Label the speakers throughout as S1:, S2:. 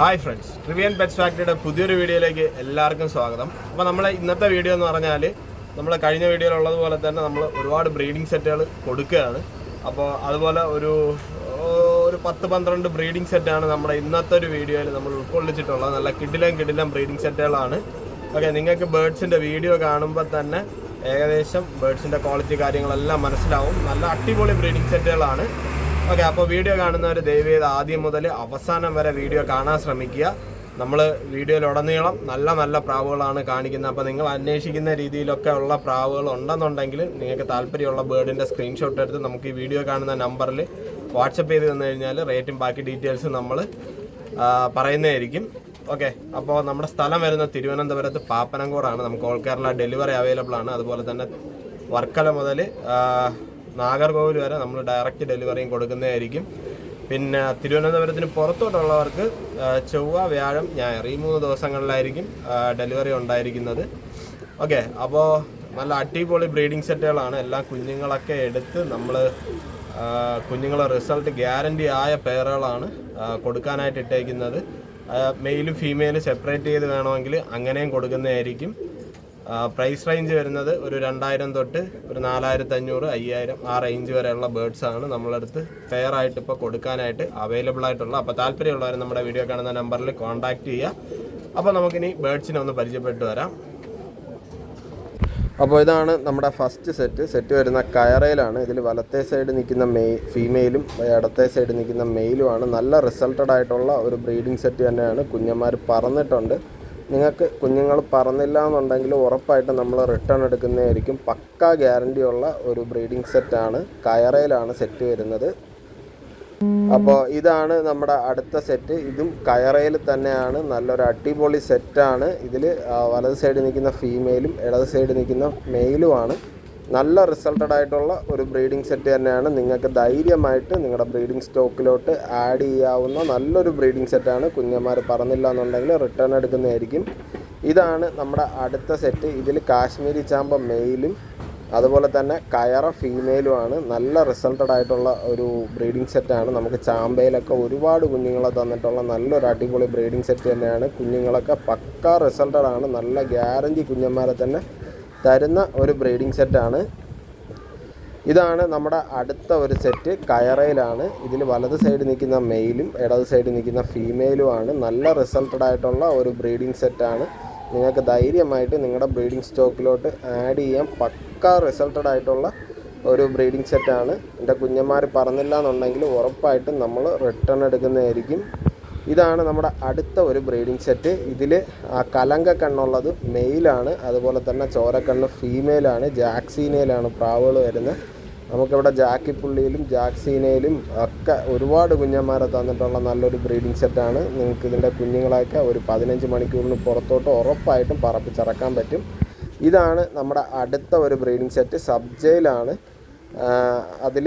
S1: Hi friends ട്രിവിയൻ pets ഫാക്ടറിയുടെ പുതിയൊരു വീഡിയോയിലേക്ക് എല്ലാവർക്കും സ്വാഗതം. അപ്പോൾ നമ്മളെ ഇന്നത്തെ വീഡിയോ എന്ന് പറഞ്ഞാൽ നമ്മൾ കഴിഞ്ഞ വീഡിയോയിലുള്ളതുപോലെ തന്നെ നമ്മൾ ഒരുപാട് ബ്രീഡിംഗ് സെറ്റുകൾ കൊടുക്കുകയാണ്. അപ്പോൾ അതുപോലെ ഒരു ഒരു പത്ത് പന്ത്രണ്ട് ബ്രീഡിംഗ് സെറ്റാണ് നമ്മുടെ ഇന്നത്തെ ഒരു വീഡിയോയിൽ നമ്മൾ ഉൾക്കൊള്ളിച്ചിട്ടുള്ളത്. നല്ല കിടിലം കിടിലം ബ്രീഡിംഗ് സെറ്റുകളാണ് ഓക്കെ നിങ്ങൾക്ക് ബേഡ്സിന്റെ വീഡിയോ കാണുമ്പോൾ തന്നെ ഏകദേശം ബേഡ്സിന്റെ ക്വാളിറ്റി കാര്യങ്ങളെല്ലാം മനസ്സിലാവും. നല്ല അടിപൊളി ബ്രീഡിംഗ് സെറ്റുകളാണ് ഓക്കെ അപ്പോൾ വീഡിയോ കാണുന്നവർ ദയവ് ആദ്യം മുതൽ അവസാനം വരെ വീഡിയോ കാണാൻ ശ്രമിക്കുക. നമ്മൾ വീഡിയോയിൽ ഉടനീളം നല്ല നല്ല പ്രാവുകളാണ് കാണിക്കുന്നത്. അപ്പോൾ നിങ്ങൾ അന്വേഷിക്കുന്ന രീതിയിലൊക്കെ ഉള്ള പ്രാവുകൾ ഉണ്ടെന്നുണ്ടെങ്കിൽ നിങ്ങൾക്ക് താല്പര്യമുള്ള ബേർഡിന്റെ സ്ക്രീൻഷോട്ട് എടുത്ത് നമുക്ക് ഈ വീഡിയോ കാണുന്ന നമ്പറിൽ വാട്സപ്പ് ചെയ്ത് തന്നു കഴിഞ്ഞാൽ റേറ്റും ബാക്കി ഡീറ്റെയിൽസും നമ്മൾ പറയുന്നതായിരിക്കും. ഓക്കെ അപ്പോൾ നമ്മുടെ സ്ഥലം വരുന്ന തിരുവനന്തപുരത്ത് പാപ്പനംകോടാണ്. നമുക്ക് ഓൾ കേരള ഡെലിവറി അവൈലബിൾ ആണ്. അതുപോലെ തന്നെ വർക്കല മുതൽ നാഗർകോവിൽ വരെ നമ്മൾ ഡയറക്റ്റ് ഡെലിവറിയും കൊടുക്കുന്നതായിരിക്കും. പിന്നെ തിരുവനന്തപുരത്തിന് പുറത്തോട്ടുള്ളവർക്ക് ചൊവ്വ വ്യാഴം ഞായർ ഈ മൂന്ന് ദിവസങ്ങളിലായിരിക്കും ഡെലിവറി ഉണ്ടായിരിക്കുന്നത്. ഓക്കെ അപ്പോൾ നല്ല അടിപൊളി ബ്രീഡിംഗ് സെറ്റുകളാണ് എല്ലാ കുഞ്ഞുങ്ങളൊക്കെ എടുത്ത് നമ്മൾ കുഞ്ഞുങ്ങളെ റിസൾട്ട് ഗ്യാരണ്ടി ആയ പേറുകളാണ് കൊടുക്കാനായിട്ട് ഇട്ടേക്കുന്നത്. മെയിലും ഫീമെയിലും സെപ്പറേറ്റ് ചെയ്ത് വേണമെങ്കിൽ അങ്ങനെയും കൊടുക്കുന്നതായിരിക്കും. പ്രൈസ് റേഞ്ച് വരുന്നത് ഒരു രണ്ടായിരം തൊട്ട് ഒരു നാലായിരത്തി അഞ്ഞൂറ് അയ്യായിരം ആ റേഞ്ച് വരെയുള്ള ബേർഡ്സ് ആണ് നമ്മളടുത്ത് ഫെയർ ആയിട്ട് ഇപ്പോൾ കൊടുക്കാനായിട്ട് അവൈലബിൾ ആയിട്ടുള്ള. അപ്പോൾ താല്പര്യമുള്ളവർ നമ്മുടെ വീഡിയോ കാണുന്ന നമ്പറിൽ കോൺടാക്റ്റ് ചെയ്യുക അപ്പോൾ നമുക്കിനി ബേർഡ്സിനെ ഒന്ന് പരിചയപ്പെട്ട് വരാം. അപ്പോൾ ഇതാണ് നമ്മുടെ ഫസ്റ്റ് സെറ്റ് സെറ്റ് വരുന്ന കയറയിലാണ്. ഇതിൽ വലത്തെ സൈഡ് നിൽക്കുന്ന മെയ് ഫീമെയിലും ഇടത്തെ സൈഡ് നിൽക്കുന്ന മെയിലുമാണ് നല്ല റിസൾട്ടഡ് ആയിട്ടുള്ള ഒരു ബ്രീഡിംഗ് സെറ്റ് തന്നെയാണ് കുഞ്ഞന്മാർ പറന്നിട്ടുണ്ട്. നിങ്ങൾക്ക് കുഞ്ഞുങ്ങൾ പറന്നില്ല എന്നുണ്ടെങ്കിൽ ഉറപ്പായിട്ടും നമ്മൾ റിട്ടേൺ എടുക്കുന്നതായിരിക്കും. പക്ക ഗ്യാരണ്ടിയുള്ള ഒരു ബ്രീഡിംഗ് സെറ്റാണ് കയറയിലാണ് സെറ്റ് വരുന്നത്. അപ്പോൾ ഇതാണ് നമ്മുടെ അടുത്ത സെറ്റ് ഇതും കയറയിൽ തന്നെയാണ്. നല്ലൊരു അടിപൊളി സെറ്റാണ് ഇതിൽ വലത് സൈഡിൽ നിൽക്കുന്ന ഫീമെയിലും ഇടത് സൈഡിൽ നിൽക്കുന്ന മെയിലുമാണ് നല്ല റിസൾട്ടഡ് ആയിട്ടുള്ള ഒരു ബ്രീഡിംഗ് സെറ്റ് തന്നെയാണ്. നിങ്ങൾക്ക് ധൈര്യമായിട്ട് നിങ്ങളുടെ ബ്രീഡിംഗ് സ്റ്റോക്കിലോട്ട് ആഡ് ചെയ്യാവുന്ന നല്ലൊരു ബ്രീഡിംഗ് സെറ്റാണ് കുഞ്ഞന്മാർ പറഞ്ഞില്ല എന്നുണ്ടെങ്കിൽ റിട്ടേൺ എടുക്കുന്നതായിരിക്കും. ഇതാണ് നമ്മുടെ അടുത്ത സെറ്റ് ഇതിൽ കാശ്മീരി ചാമ്പ മെയിലും അതുപോലെ തന്നെ കയറ ഫീമെയിലുമാണ് നല്ല റിസൾട്ടഡ് ആയിട്ടുള്ള ഒരു ബ്രീഡിംഗ് സെറ്റാണ് നമുക്ക് ചാമ്പയിലൊക്കെ ഒരുപാട് കുഞ്ഞുങ്ങളെ തന്നിട്ടുള്ള നല്ലൊരു അടിപൊളി ബ്രീഡിംഗ് സെറ്റ് തന്നെയാണ്. കുഞ്ഞുങ്ങളൊക്കെ പക്ക റിസൾട്ടഡ് ആണ്. നല്ല ഗ്യാരന്റി കുഞ്ഞന്മാരെ തന്നെ തരുന്ന ഒരു ബ്രീഡിംഗ് സെറ്റാണ്. ഇതാണ് നമ്മുടെ അടുത്ത ഒരു സെറ്റ് കയറയിലാണ്. ഇതിൽ വലത് സൈഡ് നിൽക്കുന്ന മെയിലും ഇടത് സൈഡ് നിൽക്കുന്ന ഫീമെയിലുമാണ്. നല്ല റിസൾട്ടഡ് ആയിട്ടുള്ള ഒരു ബ്രീഡിംഗ് സെറ്റാണ്. നിങ്ങൾക്ക് ധൈര്യമായിട്ട് നിങ്ങളുടെ ബ്രീഡിംഗ് സ്റ്റോക്കിലോട്ട് ആഡ് ചെയ്യാൻ പക്ക റിസൾട്ടഡ് ആയിട്ടുള്ള ഒരു ബ്രീഡിംഗ് സെറ്റാണ്. എന്റെ കുഞ്ഞന്മാർ പറഞ്ഞില്ല എന്നുണ്ടെങ്കിൽ ഉറപ്പായിട്ടും നമ്മൾ റിട്ടേൺ എടുക്കുന്നതായിരിക്കും. ഇതാണ് നമ്മുടെ അടുത്ത ഒരു ബ്രീഡിംഗ് സെറ്റ്. ഇതിൽ ആ കലങ്ക കണ്ണുള്ളത് മെയിലാണ്. അതുപോലെ തന്നെ ചോരക്കണ്ണ് ഫീമെയിലാണ്. ജാക്സീനയിലാണ് പ്രാവുകൾ വരുന്നത്. നമുക്കിവിടെ ജാക്കിപ്പുള്ളിയിലും ജാക്സീനയിലും ഒക്കെ ഒരുപാട് കുഞ്ഞന്മാരെ തന്നിട്ടുള്ള നല്ലൊരു ബ്രീഡിംഗ് സെറ്റാണ്. നിങ്ങൾക്ക് ഇതിന്റെ കുഞ്ഞുങ്ങളെയൊക്കെ ഒരു പതിനഞ്ച് മണിക്കൂറിന് പുറത്തോട്ട് ഉറപ്പായിട്ടും പറപ്പിച്ചിറക്കാൻ പറ്റും. ഇതാണ് നമ്മുടെ അടുത്ത ഒരു ബ്രീഡിംഗ് സെറ്റ്. സബ്ജയിലാണ് അതിൽ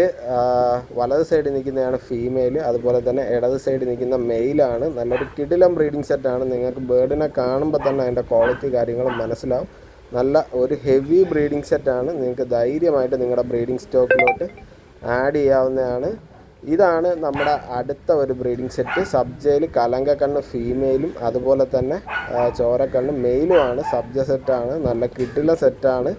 S1: വലത് സൈഡിൽ നിൽക്കുന്നതാണ് ഫീമെയിൽ അതുപോലെ തന്നെ ഇടത് സൈഡിൽ നിൽക്കുന്ന മെയിലാണ് നല്ലൊരു കിടിലം ബ്രീഡിംഗ് സെറ്റാണ് നിങ്ങൾക്ക് ബേർഡിനെ കാണുമ്പോൾ തന്നെ അതിന്റെ ക്വാളിറ്റി കാര്യങ്ങളും മനസ്സിലാവും. നല്ല ഒരു ഹെവി ബ്രീഡിംഗ് സെറ്റാണ് നിങ്ങൾക്ക് ധൈര്യമായിട്ട് നിങ്ങളുടെ ബ്രീഡിംഗ് സ്റ്റോക്കിലോട്ട് ആഡ് ചെയ്യാവുന്നതാണ്. ഇതാണ് നമ്മുടെ അടുത്ത ഒരു ബ്രീഡിംഗ് സെറ്റ് സബ്ജയിൽ കലങ്കക്കണ്ണ് ഫീമെയിലും അതുപോലെ തന്നെ ചോരക്കണ്ണ് മെയിലുമാണ് സബ്ജ സെറ്റാണ് നല്ല കിട്ടില സെറ്റാണ്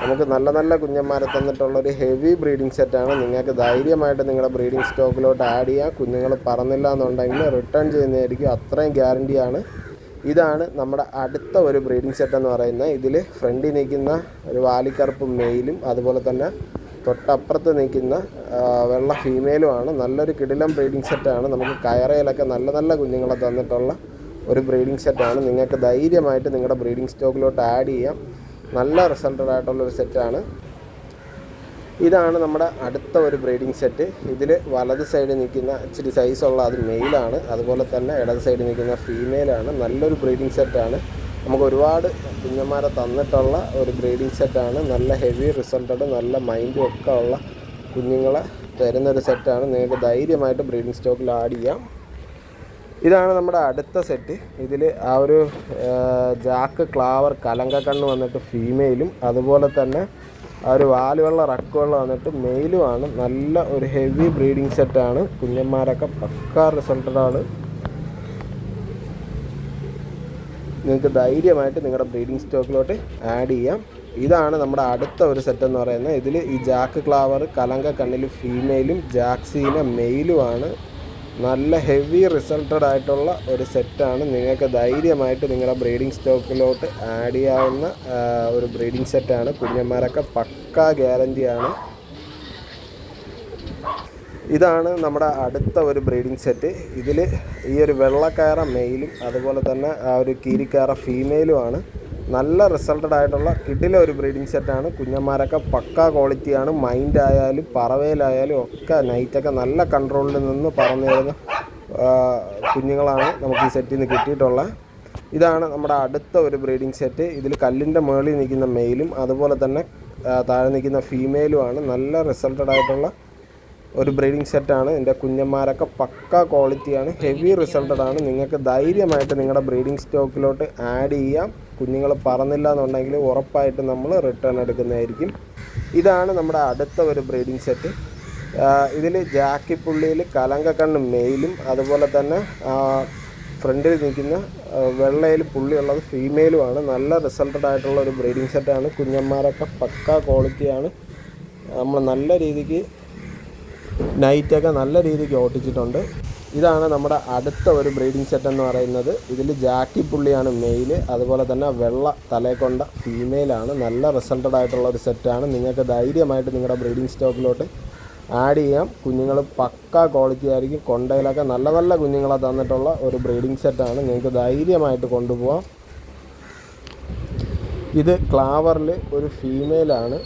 S1: നമുക്ക് നല്ല നല്ല കുഞ്ഞന്മാരെ തന്നിട്ടുള്ള ഒരു ഹെവി ബ്രീഡിംഗ് സെറ്റാണ് നിങ്ങൾക്ക് ധൈര്യമായിട്ട് നിങ്ങളുടെ ബ്രീഡിംഗ് സ്റ്റോക്കിലോട്ട് ആഡ് ചെയ്യാം. കുഞ്ഞുങ്ങൾ പറന്നില്ല എന്നുണ്ടെങ്കിൽ റിട്ടേൺ ചെയ്യുന്നതായിരിക്കും. അത്രയും ഗ്യാരണ്ടിയാണ് ഇതാണ് നമ്മുടെ അടുത്ത ഒരു ബ്രീഡിംഗ് സെറ്റ് എന്ന് പറയുന്നത്. ഇതിൽ ഫ്രണ്ടിൽ നിൽക്കുന്ന ഒരു വാലിക്കറുപ്പ് മെയിലും അതുപോലെ തന്നെ തൊട്ടപ്പുറത്ത് നിൽക്കുന്ന വെള്ള ഫീമെയിലുമാണ് നല്ലൊരു കിടിലം ബ്രീഡിംഗ് സെറ്റാണ് നമുക്ക് കയറയിലൊക്കെ നല്ല നല്ല കുഞ്ഞുങ്ങളെ തന്നിട്ടുള്ള ഒരു ബ്രീഡിംഗ് സെറ്റാണ് നിങ്ങൾക്ക് ധൈര്യമായിട്ട് നിങ്ങളുടെ ബ്രീഡിംഗ് സ്റ്റോക്കിലോട്ട് ആഡ് ചെയ്യാം. നല്ല റിസൾട്ടഡ് ആയിട്ടുള്ള ഒരു സെറ്റാണ് ഇതാണ് നമ്മുടെ അടുത്ത ഒരു ബ്രീഡിംഗ് സെറ്റ് ഇതിൽ വലത് സൈഡ് നിൽക്കുന്ന ഇച്ചിരി സൈസുള്ള അത് മെയിലാണ് അതുപോലെ തന്നെ ഇടത് സൈഡ് നിൽക്കുന്ന ഫീമെയിലാണ് നല്ലൊരു ബ്രീഡിംഗ് സെറ്റാണ് നമുക്ക് ഒരുപാട് കുഞ്ഞന്മാരെ തന്നിട്ടുള്ള ഒരു ബ്രീഡിംഗ് സെറ്റാണ് നല്ല ഹെവി റിസൾട്ടഡ് നല്ല മൈൻഡും ഒക്കെ ഉള്ള കുഞ്ഞുങ്ങളെ തരുന്നൊരു സെറ്റാണ് നിങ്ങൾക്ക് ധൈര്യമായിട്ട് ബ്രീഡിംഗ് സ്റ്റോക്കിൽ ആഡ് ചെയ്യാം. ഇതാണ് നമ്മുടെ അടുത്ത സെറ്റ് ഇതിൽ ആ ഒരു ജാക്ക് ക്ലാവർ കലങ്ക കണ്ണ് വന്നിട്ട് ഫീമെയിലും അതുപോലെ തന്നെ ആ ഒരു വാലുവെള്ള റക്കുവെള്ള വന്നിട്ട് മെയിലുമാണ് നല്ല ഒരു ഹെവി ബ്രീഡിംഗ് സെറ്റാണ് കുഞ്ഞന്മാരൊക്കെ പക്ക റിസൾട്ടഡാണ് നിങ്ങൾക്ക് ധൈര്യമായിട്ട് നിങ്ങളുടെ ബ്രീഡിംഗ് സ്റ്റോക്കിലോട്ട് ആഡ് ചെയ്യാം. ഇതാണ് നമ്മുടെ അടുത്ത ഒരു സെറ്റ് എന്ന് പറയുന്നത്. ഇതിൽ ഈ ജാക്ക് ക്ലാവർ കലങ്ക കണ്ണിൽ ഫീമെയിലും ജാക്സീന മെയിലുമാണ് നല്ല ഹെവി റിസൾട്ടഡ് ആയിട്ടുള്ള ഒരു സെറ്റാണ് നിങ്ങൾക്ക് ധൈര്യമായിട്ട് നിങ്ങളുടെ ബ്രീഡിംഗ് സ്റ്റോക്കിലോട്ട് ആഡ് ചെയ്യാവുന്ന ഒരു ബ്രീഡിംഗ് സെറ്റാണ് കുഞ്ഞന്മാരൊക്കെ പക്കാ ഗ്യാരന്റിയാണ് ഇതാണ് നമ്മുടെ അടുത്ത ഒരു ബ്രീഡിംഗ് സെറ്റ് ഇതിൽ ഈ ഒരു വെള്ളക്കയറ മെയിലും അതുപോലെ തന്നെ ആ ഒരു കീരിക്കയറ ഫീമെയിലുമാണ് നല്ല റിസൾട്ടഡ് ആയിട്ടുള്ള കിഡിലെ ഒരു ബ്രീഡിംഗ് സെറ്റാണ് കുഞ്ഞന്മാരൊക്കെ പക്ക ക്വാളിറ്റിയാണ് മൈൻഡ് ആയാലും പറവയിലായാലും ഒക്കെ നൈറ്റൊക്കെ നല്ല കൺട്രോളിൽ നിന്ന് പറന്നു വരുന്ന കുഞ്ഞുങ്ങളാണ് നമുക്ക് ഈ സെറ്റിൽ നിന്ന് കിട്ടിയിട്ടുള്ളത്. ഇതാണ് നമ്മുടെ അടുത്ത ഒരു ബ്രീഡിംഗ് സെറ്റ് ഇതിൽ കല്ലിന്റെ മുകളിൽ നിൽക്കുന്ന മെയിലും അതുപോലെ തന്നെ താഴെ നിൽക്കുന്ന ഫീമെയിലുമാണ് നല്ല റിസൾട്ടഡ് ആയിട്ടുള്ള ഒരു ബ്രീഡിംഗ് സെറ്റാണ് എന്റെ കുഞ്ഞന്മാരൊക്കെ പക്ക ക്വാളിറ്റിയാണ് ഹെവി റിസൾട്ടഡ് ആണ്. നിങ്ങൾക്ക് ധൈര്യമായിട്ട് നിങ്ങളുടെ ബ്രീഡിംഗ് സ്റ്റോക്കിലോട്ട് ആഡ് ചെയ്യാം. കുഞ്ഞുങ്ങൾ പറന്നില്ല എന്നുണ്ടെങ്കിൽ ഉറപ്പായിട്ടും നമ്മൾ റിട്ടേൺ എടുക്കുന്നതായിരിക്കും. ഇതാണ് നമ്മുടെ അടുത്ത ഒരു ബ്രീഡിംഗ് സെറ്റ് ഇതിൽ ജാക്കിപ്പുള്ളിയിൽ കലങ്കക്കണ്ണ് മെയിലും അതുപോലെ തന്നെ ഫ്രണ്ടിൽ നിൽക്കുന്ന വെള്ളയിൽ പുള്ളിയുള്ളത് ഫീമെയിലുമാണ് നല്ല റിസൾട്ടഡ് ആയിട്ടുള്ള ഒരു ബ്രീഡിംഗ് സെറ്റാണ് കുഞ്ഞന്മാരൊക്കെ പക്ക ക്വാളിറ്റിയാണ് നമ്മൾ നല്ല രീതിക്ക് നൈറ്റൊക്കെ നല്ല രീതിക്ക് ഓട്ടിച്ചിട്ടുണ്ട്. ഇതാണ് നമ്മുടെ അടുത്ത ഒരു ബ്രീഡിംഗ് സെറ്റ് എന്ന് പറയുന്നത്. ഇതിൽ ജാക്കി പുള്ളിയാണ് മെയിൽ അതുപോലെ തന്നെ വെള്ള തലകൊണ്ട ഫീമെയിലാണ് നല്ല റിസൾട്ടഡ് ആയിട്ടുള്ള ഒരു സെറ്റാണ് നിങ്ങൾക്ക് ധൈര്യമായിട്ട് നിങ്ങളുടെ ബ്രീഡിംഗ് സ്റ്റോക്കിലോട്ട് ആഡ് ചെയ്യാം. കുഞ്ഞുങ്ങൾ പക്ക ക്വാളിറ്റി ആയിരിക്കും. കൊണ്ടയിലൊക്കെ നല്ല നല്ല കുഞ്ഞുങ്ങളെ തന്നിട്ടുള്ള ഒരു ബ്രീഡിംഗ് സെറ്റാണ് നിങ്ങൾക്ക് ധൈര്യമായിട്ട് കൊണ്ടുപോകാം ഇത് ക്ലാവറിൽ ഒരു ഫീമെയിലാണ്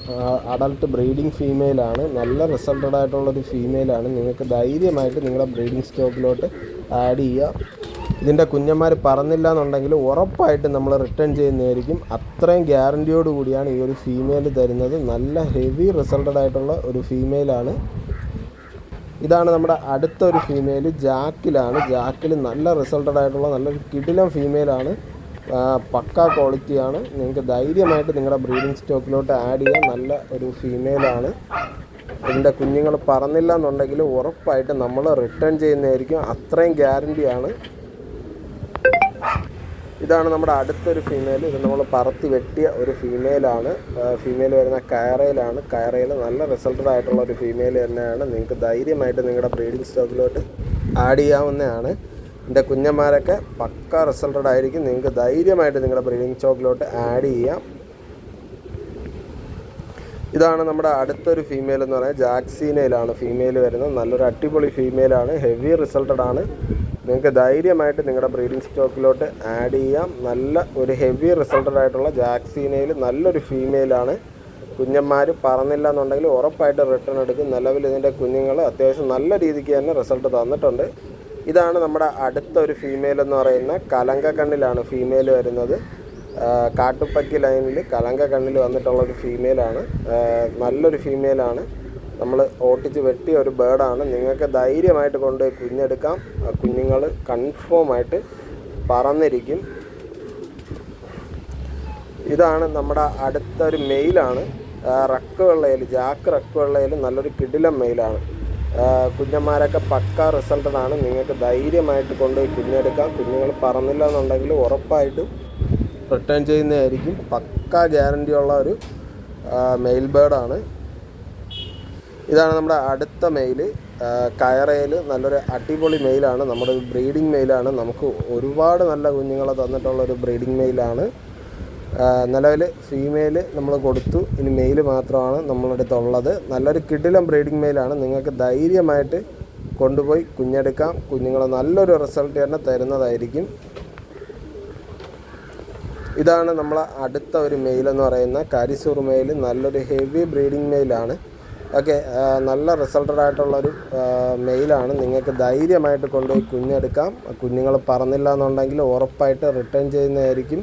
S1: അഡൾട്ട് ബ്രീഡിംഗ് ഫീമെയിലാണ് നല്ല റിസൾട്ടഡ് ആയിട്ടുള്ളൊരു ഫീമെയിലാണ് നിങ്ങൾക്ക് ധൈര്യമായിട്ട് നിങ്ങളുടെ ബ്രീഡിംഗ് സ്റ്റോക്കിലോട്ട് ആഡ് ചെയ്യുക ഇതിന്റെ കുഞ്ഞന്മാർ പറന്നില്ല എന്നുണ്ടെങ്കിൽ ഉറപ്പായിട്ട് നമ്മൾ റിട്ടേൺ ചെയ്യുന്നതായിരിക്കും. അത്രയും ഗ്യാരന്റിയോട് കൂടിയാണ് ഈ ഒരു ഫീമെയിൽ തരുന്നത്. നല്ല ഹെവി റിസൾട്ടഡ് ആയിട്ടുള്ള ഒരു ഫീമെയിലാണ് ഇതാണ് നമ്മുടെ അടുത്ത ഒരു ഫീമെയിൽ ജാക്കിലാണ്. ജാക്കിൽ നല്ല റിസൾട്ടഡ് ആയിട്ടുള്ള നല്ലൊരു കിടിലം ഫീമെയിലാണ് പക്ക ക്വാളിറ്റിയാണ് നിങ്ങൾക്ക് ധൈര്യമായിട്ട് നിങ്ങളുടെ ബ്രീഡിംഗ് സ്റ്റോക്കിലോട്ട് ആഡ് ചെയ്യാൻ നല്ല ഒരു ഫീമെയിലാണ് ഇതിന്റെ കുഞ്ഞുങ്ങൾ പറന്നില്ല എന്നുണ്ടെങ്കിൽ ഉറപ്പായിട്ട് നമ്മൾ റിട്ടേൺ ചെയ്യുന്നതായിരിക്കും. അത്രയും ഗ്യാരന്റിയാണ് ഇതാണ് നമ്മുടെ അടുത്തൊരു ഫീമെയിൽ ഇത് നമ്മൾ പറത്തി വെട്ടിയ ഒരു ഫീമെയിലാണ് ഫീമെയിൽ വരുന്ന കയറയിലാണ് കയറയിൽ നല്ല റിസൾട്ടഡ് ആയിട്ടുള്ള ഒരു ഫീമെയിൽ തന്നെയാണ്. നിങ്ങൾക്ക് ധൈര്യമായിട്ട് നിങ്ങളുടെ ബ്രീഡിംഗ് സ്റ്റോക്കിലോട്ട് ആഡ് ചെയ്യാവുന്നതാണ്. എന്റെ കുഞ്ഞന്മാരൊക്കെ പക്ക റിസൾട്ടഡ് ആയിരിക്കും. നിങ്ങൾക്ക് ധൈര്യമായിട്ട് നിങ്ങളുടെ ബ്രീഡിംഗ് സ്റ്റോക്കിലോട്ട് ആഡ് ചെയ്യാം. ഇതാണ് നമ്മുടെ അടുത്തൊരു ഫീമെയിൽ എന്ന് പറയുന്നത് ജാക്സീനയിലാണ് ഫീമെയിൽ വരുന്നത്. നല്ലൊരു അടിപൊളി ഫീമെയിലാണ് ഹെവി റിസൾട്ടഡ് ആണ്. നിങ്ങൾക്ക് ധൈര്യമായിട്ട് നിങ്ങളുടെ ബ്രീഡിംഗ് സ്റ്റോക്കിലോട്ട് ആഡ് ചെയ്യാം. നല്ല ഒരു ഹെവി റിസൾട്ടഡ് ആയിട്ടുള്ള ജാക്സീനയിൽ നല്ലൊരു ഫീമെയിലാണ് കുഞ്ഞന്മാർ പറന്നില്ല എന്നുണ്ടെങ്കിൽ ഉറപ്പായിട്ട് റിട്ടേൺ എടുക്കും. നിലവിൽ ഇതിന്റെ കുഞ്ഞുങ്ങൾ അത്യാവശ്യം നല്ല രീതിക്ക് തന്നെ റിസൾട്ട് തന്നിട്ടുണ്ട്. ഇതാണ് നമ്മുടെ അടുത്ത ഒരു ഫീമെയിൽ എന്ന് പറയുന്ന കലങ്ക കണ്ണിലാണ് ഫീമെയിൽ വരുന്നത് കാട്ടുപ്പക്കി ലൈനിൽ കലങ്ക കണ്ണിൽ വന്നിട്ടുള്ള ഒരു ഫീമെയിലാണ് നല്ലൊരു ഫീമെയിലാണ് നമ്മൾ ഓട്ടിച്ച് വെട്ടിയ ഒരു ബേർഡാണ് നിങ്ങൾക്ക് ധൈര്യമായിട്ട് കൊണ്ട് കുഞ്ഞെടുക്കാം. കുഞ്ഞുങ്ങൾ കൺഫേം ആയിട്ട് പറന്നിരിക്കും. ഇതാണ് നമ്മുടെ അടുത്തൊരു മെയിലാണ് റക്ക് വെള്ളയിൽ ജാക്ക് റക്ക് വെള്ളയിൽ നല്ലൊരു കിടിലം മെയിലാണ് കുഞ്ഞന്മാരൊക്കെ പക്ക റിസൾട്ടഡ് ആണ് നിങ്ങൾക്ക് ധൈര്യമായിട്ട് കൊണ്ടുപോയി കുഞ്ഞെടുക്കാം. കുഞ്ഞുങ്ങൾ പറന്നില്ല എന്നുണ്ടെങ്കിൽ ഉറപ്പായിട്ടും റിട്ടേൺ ചെയ്യുന്നതായിരിക്കും. പക്ക ഗ്യാരണ്ടി ഉള്ള ഒരു മെയിൽ ബേർഡാണ് ഇതാണ് നമ്മുടെ അടുത്ത മെയിൽ കയറയിൽ നല്ലൊരു അടിപൊളി മെയിലാണ് നമ്മുടെ ബ്രീഡിംഗ് മെയിലാണ് നമുക്ക് ഒരുപാട് നല്ല കുഞ്ഞുങ്ങളെ തന്നിട്ടുള്ള ഒരു ബ്രീഡിംഗ് മെയിലാണ് നിലവിൽ ഫീമെയിൽ നമ്മൾ കൊടുത്തു. ഇനി മെയിൽ മാത്രമാണ് നമ്മളുടെ അടുത്തുള്ളത്. നല്ലൊരു കിടിലം ബ്രീഡിംഗ് മെയിലാണ് നിങ്ങൾക്ക് ധൈര്യമായിട്ട് കൊണ്ടുപോയി കുഞ്ഞെടുക്കാം. കുഞ്ഞുങ്ങൾ നല്ലൊരു റിസൾട്ട് തന്നെ തരുന്നതായിരിക്കും. ഇതാണ് നമ്മളെ അടുത്ത ഒരു മെയിലെന്ന് പറയുന്ന കരിസൂർ മെയിൽ നല്ലൊരു ഹെവി ബ്രീഡിംഗ് മെയിലാണ് ഓക്കെ നല്ല റിസൾട്ടഡ് ആയിട്ടുള്ളൊരു മെയിലാണ് നിങ്ങൾക്ക് ധൈര്യമായിട്ട് കൊണ്ടുപോയി കുഞ്ഞെടുക്കാം. കുഞ്ഞുങ്ങൾ പറന്നില്ല എന്നുണ്ടെങ്കിൽ ഉറപ്പായിട്ട് റിട്ടേൺ ചെയ്യുന്നതായിരിക്കും.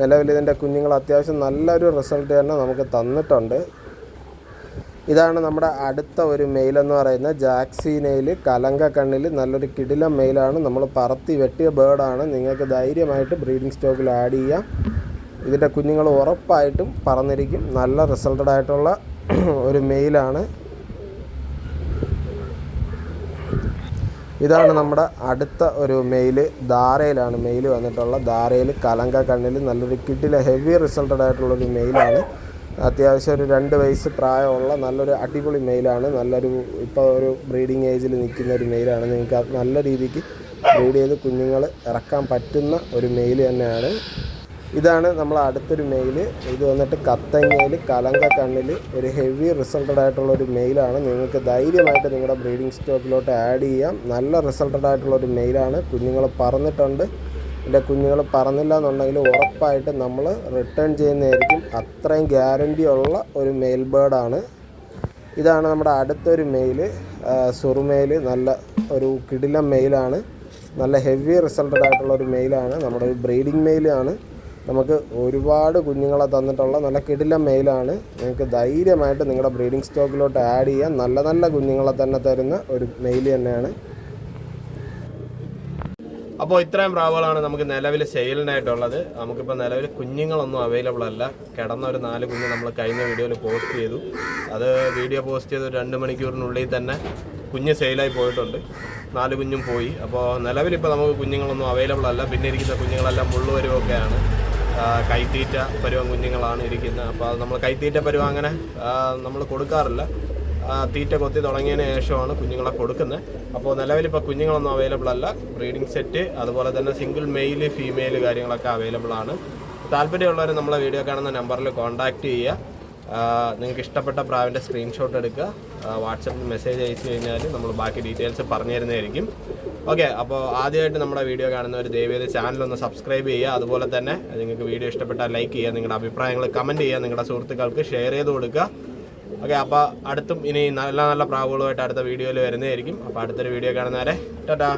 S1: നിലവിൽ ഇതിന്റെ കുഞ്ഞുങ്ങൾ അത്യാവശ്യം നല്ലൊരു റിസൾട്ട് തന്നെ നമുക്ക് തന്നിട്ടുണ്ട്. ഇതാണ് നമ്മുടെ അടുത്ത ഒരു മെയിലെന്ന് പറയുന്നത്. ജാക്സീനയിൽ കലങ്കക്കണ്ണിൽ നല്ലൊരു കിടിലം മെയിലാണ് നമ്മൾ പറത്തി വെട്ടിയ ബേർഡാണ് നിങ്ങൾക്ക് ധൈര്യമായിട്ട് ബ്രീഡിംഗ് സ്റ്റോക്കിൽ ആഡ് ചെയ്യാം. ഇതിന്റെ കുഞ്ഞുങ്ങൾ ഉറപ്പായിട്ടും പറന്നിരിക്കും നല്ല റിസൾട്ടഡ് ആയിട്ടുള്ള ഒരു മെയിലാണ് ഇതാണ് നമ്മുടെ അടുത്ത ഒരു മെയിൽ ധാരയിലാണ് മെയിൽ വന്നിട്ടുള്ള ധാരയിൽ കലങ്ക കണ്ണിൽ നല്ലൊരു കിട്ടിലെ ഹെവി റിസൾട്ടഡ് ആയിട്ടുള്ളൊരു മെയിലാണ് അത്യാവശ്യം ഒരു രണ്ട് വയസ്സ് പ്രായമുള്ള നല്ലൊരു അടിപൊളി മെയിലാണ് നല്ലൊരു ഇപ്പോൾ ഒരു ബ്രീഡിങ് ഏജിൽ നിൽക്കുന്ന ഒരു മെയിലാണ് നിങ്ങൾക്ക് നല്ല രീതിക്ക് ബ്രീഡ് ചെയ്ത് കുഞ്ഞുങ്ങൾ ഇറക്കാൻ പറ്റുന്ന ഒരു മെയിൽ തന്നെയാണ്. ഇതാണ് നമ്മൾ അടുത്തൊരു മെയിൽ ഇത് വന്നിട്ട് കത്തങ്ങയിൽ കലങ്ക കണ്ണിൽ ഒരു ഹെവി റിസൾട്ടഡ് ആയിട്ടുള്ള ഒരു മെയിലാണ് നിങ്ങൾക്ക് ധൈര്യമായിട്ട് നിങ്ങളുടെ ബ്രീഡിംഗ് സ്റ്റോക്കിലോട്ട് ആഡ് ചെയ്യാം. നല്ല റിസൾട്ടഡ് ആയിട്ടുള്ള ഒരു മെയിലാണ് കുഞ്ഞുങ്ങൾ പറന്നിട്ടുണ്ട് എന്റെ കുഞ്ഞുങ്ങൾ പറന്നില്ല എന്നുണ്ടെങ്കിൽ ഉറപ്പായിട്ട് നമ്മൾ റിട്ടേൺ ചെയ്യുന്നതായിരിക്കും. അത്രയും ഗ്യാരണ്ടി ഉള്ള ഒരു മെയിൽ ബേർഡാണ് ഇതാണ് നമ്മുടെ അടുത്തൊരു മെയിൽ സുറുമെയിൽ നല്ല ഒരു കിടിലം മെയിലാണ് നല്ല ഹെവി റിസൾട്ടഡ് ആയിട്ടുള്ള ഒരു മെയിലാണ് നമ്മുടെ ഒരു ബ്രീഡിംഗ് മെയിലാണ് നമുക്ക് ഒരുപാട് കുഞ്ഞുങ്ങളെ തന്നിട്ടുള്ള നല്ല കിടിലം മെയിലാണ്. നിങ്ങൾക്ക് ധൈര്യമായിട്ട് നിങ്ങളുടെ ബ്രീഡിംഗ് സ്റ്റോക്കിലോട്ട് ആഡ് ചെയ്യാൻ നല്ല നല്ല കുഞ്ഞുങ്ങളെ തന്നെ തരുന്ന ഒരു മെയിൽ തന്നെയാണ്. അപ്പോൾ ഇത്രയും പ്രാവുകളാണ് നമുക്ക് നിലവിൽ സെയിലിനായിട്ടുള്ളത്. നമുക്കിപ്പോൾ നിലവിൽ കുഞ്ഞുങ്ങളൊന്നും അവൈലബിൾ അല്ല. കിടന്ന ഒരു നാല് കുഞ്ഞ് നമ്മൾ കഴിഞ്ഞ വീഡിയോയിൽ പോസ്റ്റ് ചെയ്തു. അത് വീഡിയോ പോസ്റ്റ് ചെയ്ത് രണ്ട് മണിക്കൂറിനുള്ളിൽ തന്നെ കുഞ്ഞ് സെയിലായി പോയിട്ടുണ്ട്. നാല് കുഞ്ഞും പോയി. അപ്പോൾ നിലവിലിപ്പോൾ നമുക്ക് കുഞ്ഞുങ്ങളൊന്നും അവൈലബിൾ അല്ല. പിന്നെ ഇരിക്കുന്ന കുഞ്ഞുങ്ങളെല്ലാം മുള്ളുവരുമൊക്കെയാണ് കൈത്തീറ്റ പരുവം കുഞ്ഞുങ്ങളാണ് ഇരിക്കുന്നത്. അപ്പോൾ അത് നമ്മൾ കൈത്തീറ്റ പരുവം അങ്ങനെ നമ്മൾ കൊടുക്കാറില്ല. തീറ്റ കൊത്തി തുടങ്ങിയതിന് ശേഷമാണ് കുഞ്ഞുങ്ങളെ കൊടുക്കുന്നത്. അപ്പോൾ നിലവിലിപ്പോൾ കുഞ്ഞുങ്ങളൊന്നും അവൈലബിൾ അല്ല. ബ്രീഡിംഗ് സെറ്റ് അതുപോലെ തന്നെ സിംഗിൾ മെയിൽ ഫീമെയിൽ കാര്യങ്ങളൊക്കെ അവൈലബിൾ ആണ്. താല്പര്യമുള്ളവർ നമ്മളെ വീഡിയോ കാണുന്ന നമ്പറിൽ കോൺടാക്റ്റ് ചെയ്യുക. നിങ്ങൾക്ക് ഇഷ്ടപ്പെട്ട പ്രാവിന്റെ സ്ക്രീൻഷോട്ട് എടുക്കുക. വാട്സപ്പിൽ മെസ്സേജ് അയച്ചു കഴിഞ്ഞാൽ നമ്മൾ ബാക്കി ഡീറ്റെയിൽസ് പറഞ്ഞു തരുന്നതായിരിക്കും. ഓക്കെ അപ്പോൾ ആദ്യമായിട്ട് നമ്മുടെ വീഡിയോ കാണുന്നവർ ചാനൽ ഒന്ന് സബ്സ്ക്രൈബ് ചെയ്യുക. അതുപോലെ തന്നെ നിങ്ങൾക്ക് വീഡിയോ ഇഷ്ടപ്പെട്ടാൽ ലൈക്ക് ചെയ്യുക നിങ്ങളുടെ അഭിപ്രായങ്ങൾ കമന്റ് ചെയ്യുക നിങ്ങളുടെ സുഹൃത്തുക്കൾക്ക് ഷെയർ ചെയ്ത് കൊടുക്കുക. ഓക്കെ അപ്പോൾ അടുത്തും ഇനി നല്ല നല്ല പ്രാവുകളുമായിട്ട് അടുത്ത വീഡിയോയിൽ വരുന്നതായിരിക്കും. അപ്പോൾ അടുത്തൊരു വീഡിയോ കാണുന്നവരെ ടാറ്റാ.